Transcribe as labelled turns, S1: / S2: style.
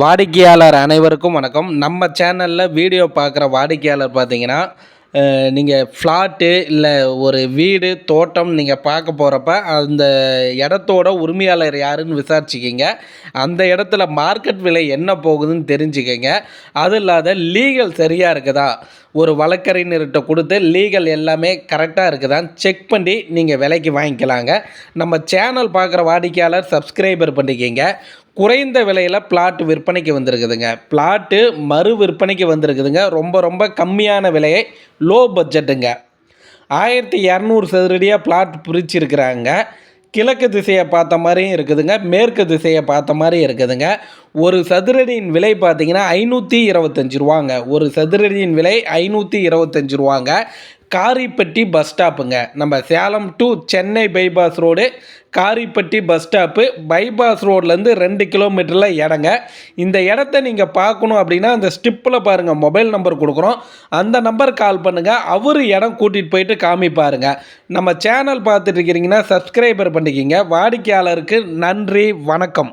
S1: வாடிக்கையாளர் அனைவருக்கும் வணக்கம். நம்ம சேனலில் வீடியோ பார்க்குற வாடிக்கையாளர் பார்த்தீங்கன்னா நீங்கள் ஃப்ளாட்டு இல்லை ஒரு வீடு தோட்டம் நீங்கள் பார்க்க போகிறப்ப அந்த இடத்தோட உரிமையாளர் யாருன்னு விசாரிச்சுக்கிங்க. அந்த இடத்துல மார்க்கெட் விலை என்ன போகுதுன்னு தெரிஞ்சுக்கங்க. அது இல்லாத லீகல் சரியாக இருக்குதா? ஒரு வழக்கறிஞர்கிட்ட கொடுத்து லீகல் எல்லாமே கரெக்டாக இருக்குதான்னு செக் பண்ணி நீங்கள் விலைக்கு வாங்கிக்கலாங்க. நம்ம சேனல் பார்க்குற வாடிக்கையாளர் சப்ஸ்கிரைபர் பண்ணிக்கிங்க. குறைந்த விலையில் பிளாட் விற்பனைக்கு வந்திருக்குதுங்க. பிளாட்டு மறு விற்பனைக்கு வந்திருக்குதுங்க. ரொம்ப ரொம்ப கம்மியான விலையை லோ பட்ஜெட்டுங்க ஆயிரத்தி இரநூறு சதுரடியாக பிளாட் பிரிச்சிருக்கிறாங்க. கிழக்கு திசையை பார்த்த மாதிரியும் இருக்குதுங்க. மேற்கு திசையை பார்த்த மாதிரியும் இருக்குதுங்க. ஒரு சதுரடியின் விலை பார்த்திங்கன்னா ஐநூற்றி இருபத்தஞ்சி ரூபாங்க. ஒரு சதுரடியின் விலை ஐநூற்றி இருபத்தஞ்சி ரூபாங்க. காரிப்பட்டி பஸ் ஸ்டாப்புங்க. நம்ம Salem to Chennai bypass road Karippatti bus stop. Bypass ரோட்லேருந்து ரெண்டு கிலோமீட்டரில் இடங்க இந்த இடத்த நீங்கள் பார்க்கணும் அப்படின்னா அந்த ஸ்டிப்பில் பாருங்கள் மொபைல் நம்பர் கொடுக்குறோம். அந்த நம்பர் கால் பண்ணுங்கள் அவர் இடம் கூட்டிகிட்டு போயிட்டு காமிப்பாருங்க. நம்ம சேனல் பார்த்துட்டு இருக்கிறீங்கன்னா சப்ஸ்கிரைபர் பண்ணிக்கிங்க. வாடிக்கையாளருக்கு நன்றி வணக்கம்.